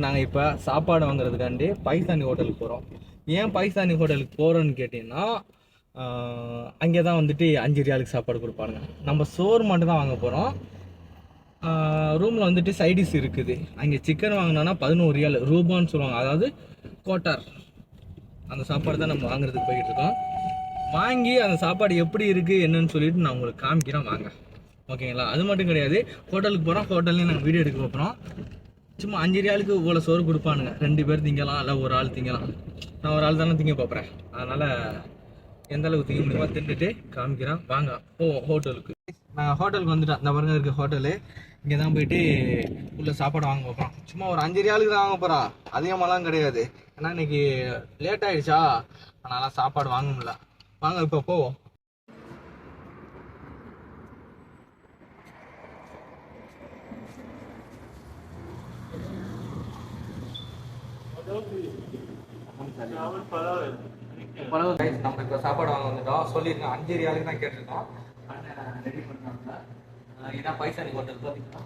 நாங்கள் இப்போ சாப்பாடு வாங்குறதுக்காண்டி பைசானி ஹோட்டலுக்கு போகிறோம் ஏன் பைசானி ஹோட்டலுக்கு போகிறோன்னு கேட்டிங்கன்னா அங்கே தான் வந்துட்டு அஞ்சு ரியாலுக்கு சாப்பாடு கொடுப்பாங்க. நம்ம சோறு மட்டும் தான் வாங்க போகிறோம் ரூமில் வந்துட்டு சைடிஸ் இருக்குது. அங்கே சிக்கன் வாங்கினோன்னா பதினோரு ரியால் ரூபான்னு சொல்லுவாங்க. அதாவது கோட்டார் அந்த சாப்பாடு தான் நம்ம வாங்குறதுக்கு போய்கிட்டு இருக்கோம். வாங்கி அந்த சாப்பாடு எப்படி இருக்குது என்னன்னு சொல்லிட்டு நான் உங்களுக்கு காமிக்கிறேன். வாங்க. ஓகேங்களா? அது மட்டும் கிடையாது. ஹோட்டலுக்கு போகிறோம் ஹோட்டல்லையும் நாங்கள் வீடியோ எடுக்க போகிறோம் சும்மா அஞ்சு ரியாலுக்கு இவ்வளோ சோறு கொடுப்பானுங்க. ரெண்டு பேர் திங்கலாம் இல்லை ஒரு ஆள் திங்கலாம். நான் ஒரு ஆள் தானே திங்க பார்ப்பறேன் அதனால் எந்த அளவுக்கு திங்க முடியுமோ தின்னுட்டு காமிக்கிறேன். வாங்க ஓ ஹோட்டலுக்கு. நான் ஹோட்டலுக்கு வந்துட்டேன். இந்த பாருங்க இருக்க ஹோட்டலு. இங்கே தான் போயிட்டு உள்ள சாப்பாடு வாங்க பார்ப்போம் சும்மா ஒரு அஞ்சு ரியாலுக்கு தான் வாங்க போகிறான் அதிகமாலாம் கிடையாது. ஏன்னா இன்னைக்கு லேட் ஆயிடுச்சா? அதனால சாப்பாடு வாங்க முடியல. வாங்க இப்போ போவோம் நம்ம இப்போ சாப்பாடு வாங்க வந்துட்டோம். சொல்லியிருக்கோம் அஞ்சு ரியாலுக்கு தான் கேட்டிருக்கோம். அண்ணன் ரெடி பண்ணுறாங்க இதான் பைசா நீ ஹோட்டல் பார்த்தீங்கன்னா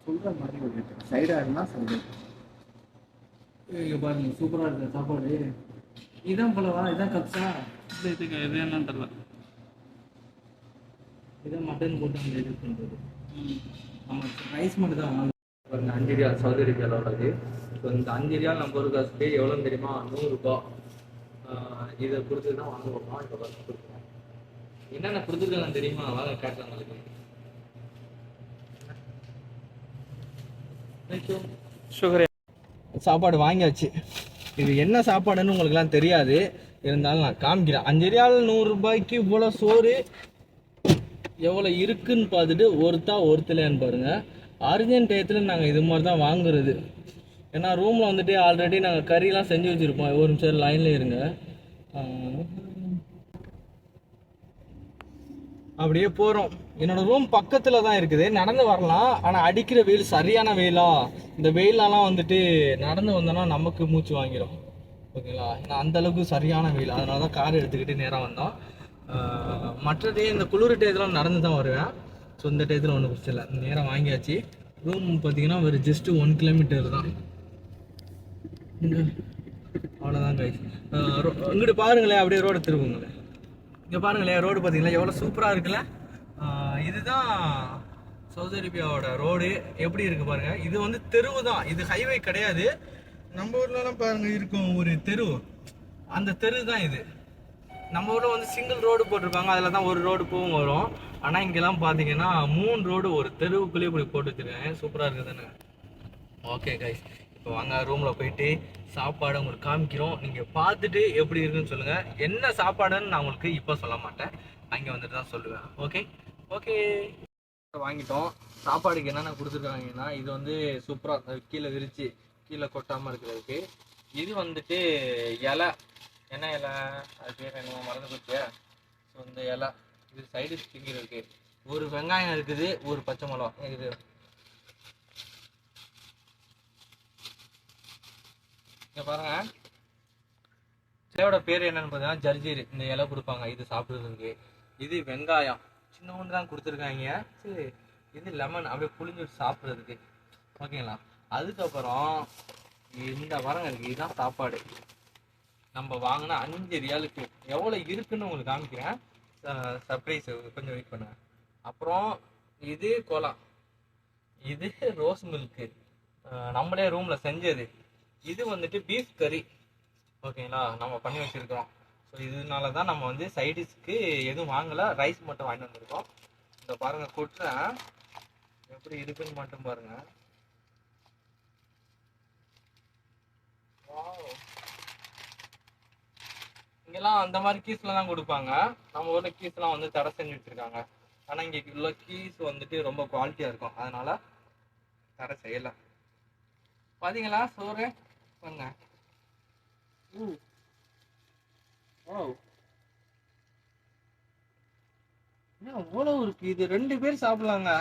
சொல்ற மாதிரி ஒரு சைடா இருந்தா சொல்றேன். இங்க பாருங்க சூப்பரா இருக்கு சாப்பாடு. இதான் போலவா? இதான் கப்ஸா இல்லை இதுக்கு இது என்னன்னு தெரியல. இதான் மட்டன் போட்டு அந்த இது பண்றது. நம்ம ரைஸ் மட்டும் தான். பாருங்க அஞ்சு ரியால் சவுதி அரேபியாவோடது ஸோ இந்த அஞ்சு ரியால் நம்ம ஒரு காசுக்கு எவ்வளோன்னு தெரியுமா? நூறுரூபா இதை கொடுத்து தான் வாங்க போகிறோம் இப்போ பாருங்க கொடுக்குறோம் என்னென்ன கொடுத்துருக்காங்க தெரியுமா? வாங்க காட்டுறேன் உங்களுக்கு. சுகர் சாப்பாடு வாங்கியாச்சு. இது என்ன சாப்பாடுன்னு உங்களுக்குலாம் தெரியாது. இருந்தாலும் நான் காமிக்கிறேன். அஞ்சு ரியால் நூறுரூபாய்க்கு இவ்வளோ சோறு எவ்வளோ இருக்குன்னு பார்த்துட்டு ஒருத்தா ஒருத்தலையான்னு பாருங்கள் அர்ஜென்ட் டயத்தில் நாங்கள் இது மாதிரி தான் வாங்குறது. ஏன்னா ரூமில் வந்துட்டு ஆல்ரெடி நாங்கள் கறிலாம் செஞ்சு வச்சுருப்போம். ஒரு நிமிஷம் லைனில் இருங்க. அப்படியே போகிறோம் என்னோட ரூம் பக்கத்தில் தான் இருக்குது. நடந்து வரலாம். ஆனால் அடிக்கிற வெயில் சரியான வெயிலா? இந்த வெயிலெலாம் வந்துட்டு நடந்து வந்தோன்னா நமக்கு மூச்சு வாங்கிடும் ஓகேங்களா? ஏன்னா அந்த அளவுக்கு சரியான வெயில். அதனால தான் கார் எடுத்துக்கிட்டு நேராக வந்தோம். மற்ற டே இந்த குளிர் டேஸ்லாம் நடந்து தான் வருவேன். ஸோ இந்த டேத்தில் ஒன்றும் பிரச்சனை இல்லை. நேராக வாங்கியாச்சு. ரூம் பார்த்தீங்கன்னா ஒரு ஜஸ்ட்டு ஒன் கிலோமீட்டர் தான். அவ்வளோதான் கைஸ் இங்கிட்டு பாருங்களேன் அப்படியே ரோடை திருப்புங்களேன் இங்கே பாருங்களேன் ரோடு பார்த்தீங்களா? எவ்வளோ சூப்பராக இருக்குல்ல? இதுதான் சவுதி அரேபியாவோட ரோடு எப்படி இருக்குது பாருங்கள் இது வந்து தெருவு தான். இது ஹைவே கிடையாது. நம்ம ஊர்லலாம் பாருங்கள் இருக்கும் ஒரு தெரு. அந்த தெரு தான் இது. நம்ம ஊரில் வந்து சிங்கிள் ரோடு போட்டிருப்பாங்க. அதில் தான் ஒரு ரோடு போகும் வரும். ஆனால் இங்கெல்லாம் பார்த்தீங்கன்னா மூணு ரோடு ஒரு தெருவுக்குள்ளேயே இப்படி போட்டு வச்சிருக்காங்க. சூப்பராக இருக்குதுன்னு ஓகே கைஸ் இப்போ வாங்க ரூமில் போயிட்டு சாப்பாடு உங்களுக்கு காமிக்கிறோம். நீங்கள் பார்த்துட்டு எப்படி இருக்குன்னு சொல்லுங்கள் என்ன சாப்பாடுன்னு நான் உங்களுக்கு இப்போ சொல்ல மாட்டேன். அங்கே வந்துட்டு தான் சொல்லுவேன். ஓகே ஓகே வாங்கிட்டோம். சாப்பாடுக்கு என்னென்ன கொடுத்துருக்காங்கன்னா இது வந்து சூப்பராக கீழே விரித்து கீழே கொட்டாமல் இருக்கிறதுக்கு இது வந்துட்டு இலை. என்ன இலை அது பேர் என்ன மறந்து போச்சியா ஸோ இந்த இலை இது சைடு திங்கிறதுக்கு ஒரு வெங்காயம் இருக்குது ஒரு பச்சை மிளகா இது. இங்கே பாருங்க. இலையோட பேர் என்னன்னு பார்த்தீங்கன்னா ஜர்ஜீர். இந்த இலை கொடுப்பாங்க இது சாப்பிட்றதுக்கு. இது வெங்காயம். சின்னோண்டு தான் கொடுத்துருக்காங்க. சரி இது லெமன் அப்படியே புளிஞ்சு சாப்பிட்றதுக்கு. ஓகேங்களா அதுக்கப்புறம் இந்த வரங்க இருக்குது இதுதான் சாப்பாடு. நம்ம வாங்கின அஞ்சு ரியாலுக்கு எவ்வளோ இருக்குன்னு உங்களுக்கு காமிக்கிறேன். சர்ப்ரைஸ் கொஞ்சம் வெயிட் பண்ணுங்க. அப்புறம் இது கோலா. இது ரோஸ் மில்க்கு நம்மளே ரூம்ல செஞ்சது. இது வந்துட்டு பீஃப் கறி ஓகேங்களா நம்ம பண்ணி வச்சிருக்கிறோம். ஸோ இதனால தான் நம்ம வந்து சைடிஷ்க்கு எதுவும் வாங்கலை. ரைஸ் மட்டும் வாங்கிட்டு வந்திருக்கோம். இந்த பாருங்க கொட்டுறேன் எப்படி இருக்குன்னு மட்டும் பாருங்க. இங்கெல்லாம் அந்த மாதிரி கீஸ்ல தான் கொடுப்பாங்க. நம்ம ஊர்ல கீஸ்லாம் வந்து தடை செஞ்சு வச்சிருக்காங்க. ஆனா இங்க உள்ள கீஸ் வந்துட்டு ரொம்ப குவாலிட்டியா இருக்கும். அதனால தடை செய்யல. பாத்தீங்களா சோறு? பாருங்க. அவ்வளவு இருக்கு? இது ரெண்டு பேர் சாப்பிடலாங்க.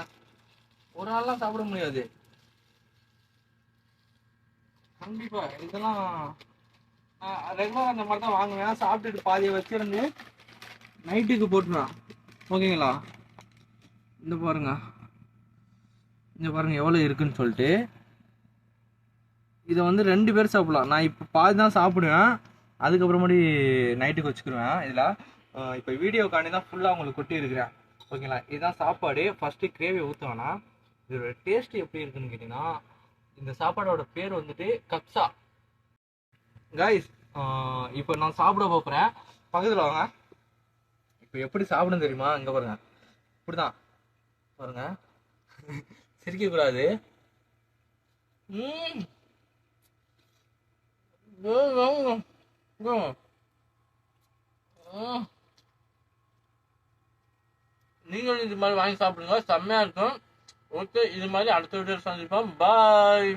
ஒரு ஆள்லாம் சாப்பிட முடியாது. கண்டிப்பா இதெல்லாம் ரெகுலர் அந்த மாதிரி தான் வாங்குவேன். சாப்பிட்டுட்டு பாதியை வச்சிருந்து நைட்டுக்கு போட்டுருவேன். ஓகேங்களா? இந்த பாருங்க. இந்த பாருங்க எவ்வளோ இருக்குன்னு சொல்லிட்டு. இதை வந்து ரெண்டு பேர் சாப்பிடலாம். நான் இப்போ பாதி தான் சாப்பிடுவேன். அதுக்கப்புறமாடி நைட்டுக்கு வச்சுக்கிருவேன் இதில். இப்போ வீடியோக்காண்டி தான் ஃபுல்லாக உங்களுக்கு கொட்டி இருக்கிறேன். ஓகேங்களா? இதுதான் சாப்பாடு. ஃபஸ்ட்டு கிரேவி ஊற்றுவேன்னா இதோட டேஸ்ட் எப்படி இருக்குன்னு கேட்டிங்கன்னா இந்த சாப்பாடோட பேர் வந்துட்டு கப்சா. கைஸ் இப்போ நான் சாப்பிட போகிறேன் பக்கத்தில் வாங்க. இப்போ எப்படி சாப்பிடும் தெரியுமா? இங்கே பாருங்க. இப்படிதான். பாருங்க. சிரிக்கக்கூடாது. ம். நீங்களும் இது மாதிரி வாங்கி சாப்பிடுங்க. செம்மையாக இருக்கும். ஓகே இது மாதிரி அடுத்த வீடியோ சந்திப்போம். பாய்